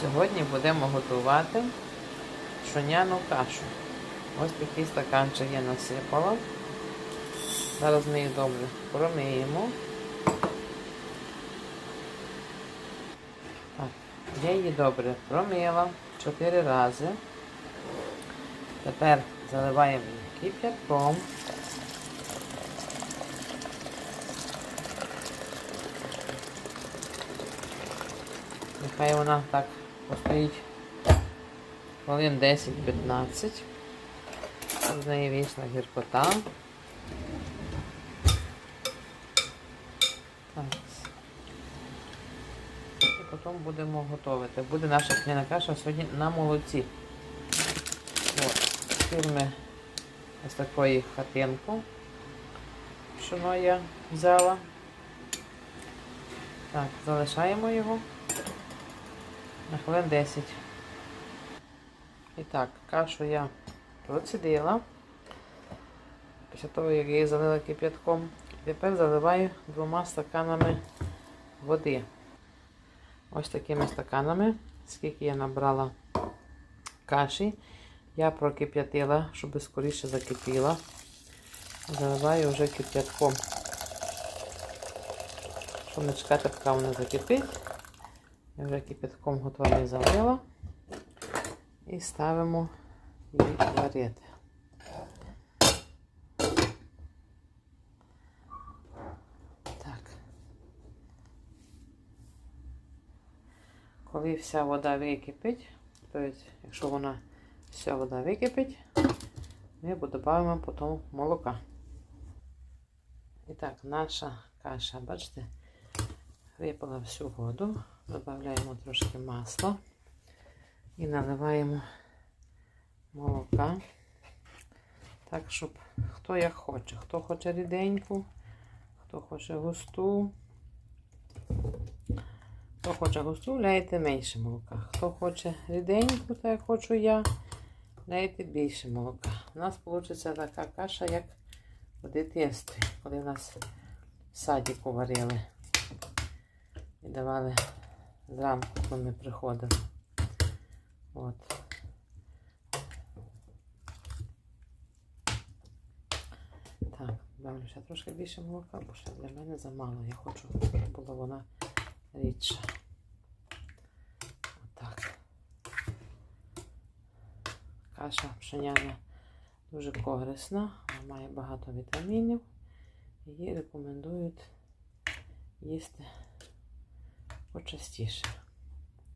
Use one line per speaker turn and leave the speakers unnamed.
Сьогодні будемо готувати пшоняну кашу. Ось такий стаканчик я насипала. Зараз ми їх добре промиємо. Так, я її добре промила 4 рази. Тепер заливаємо її кип'ятком. Нехай вона так постоїть хвилин 10-15. Щоб з неї вийшла гіркота. Так. І потім будемо готувати. Буде наша княна каша сьогодні на молоці. Фірми ось такої хатинку. Пшено я взяла. Так, залишаємо його на хвилин 10. І так, кашу я процідила. Після того, як її залила кип'ятком. Тепер заливаю двома стаканами води. Ось такими стаканами, скільки я набрала каші, я прокип'ятила, щоб скоріше закипіла. Заливаю вже кип'ятком. Щоб не чекати, поки вона закипить. Я вже кипятком готовий залила. І ставимо її варити. Так. Коли вся вода википить, тобто, якщо вона вся вода википить, ми додаємо потім молока. І так, наша каша, бачите, випала всю воду, додаємо трошки масла і наливаємо молока. Так, щоб хто як хоче. Хто хоче ріденьку, хто хоче густу. Хто хоче густу, ляєте менше молока. Хто хоче ріденьку, так як хочу я, ляєте більше молока. У нас вийде така каша, як в дитинстві, коли нас в садіку варили. І давали зранку, ми приходили. От. Так, добавлю ще трошки більше молока, бо ще для мене замало. Я хочу, щоб була вона рідша. Отак. Каша пшеняна дуже корисна, вона має багато вітамінів. Її рекомендують їсти poczęstsejsze.